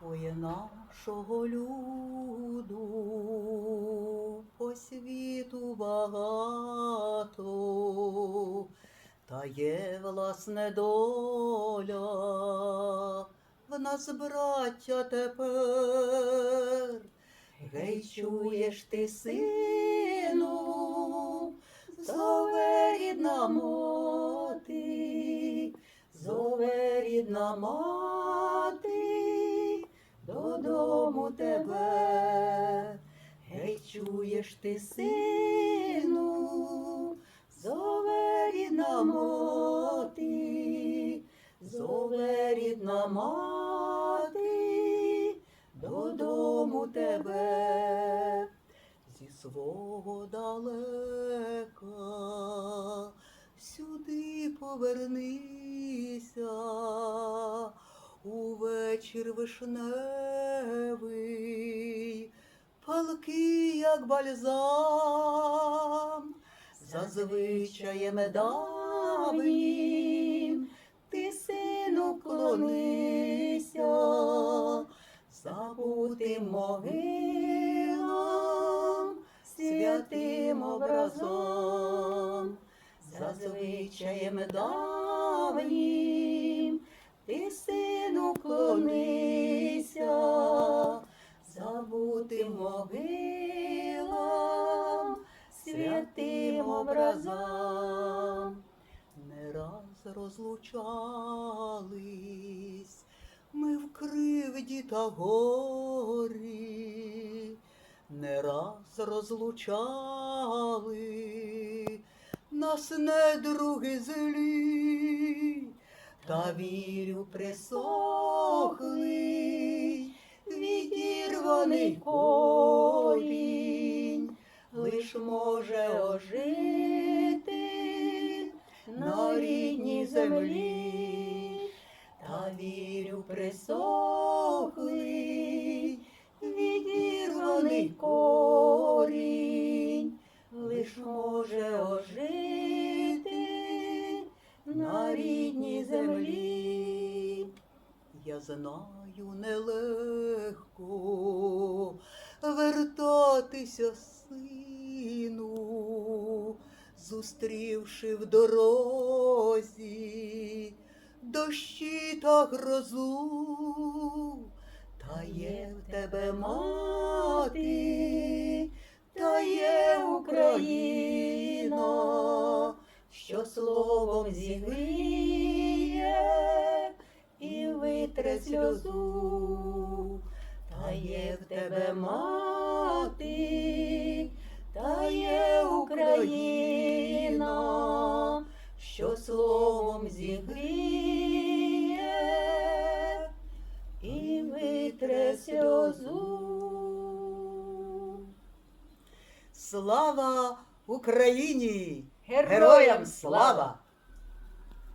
Ой, нашого люду по світу багато, та є власне доля в нас, браття, тепер. Гей, чуєш ти, сину, зове рідна мати, зове рідна мати, додому тебе. Гей, чуєш ти, сину, зове рідна мати, зове рідна мати, додому тебе зі свого далека сюди повернися увечір вишневий, палки, як бальзам, за звичаєм давнім, ти сину клонися, забутим могилам, святим образом, за звичаєм давнім, ти сину святим образом. Не раз розлучались ми в кривді та горі, не раз розлучали нас недруги злі, та вірю присохлий, відірваний колінь, лиш може ожити на рідній землі, та вірю присохлий, відірваний корінь, лиш може ожити на рідній землі. Я знаю нелегко вертатися, сину, зустрівши в дорозі дощі та грозу, та є в тебе мати, та є Україна, що словом зігріє і витре сльозу, та є в тебе мати, зігріє і витре сльозу. Слава Україні! Героям слава!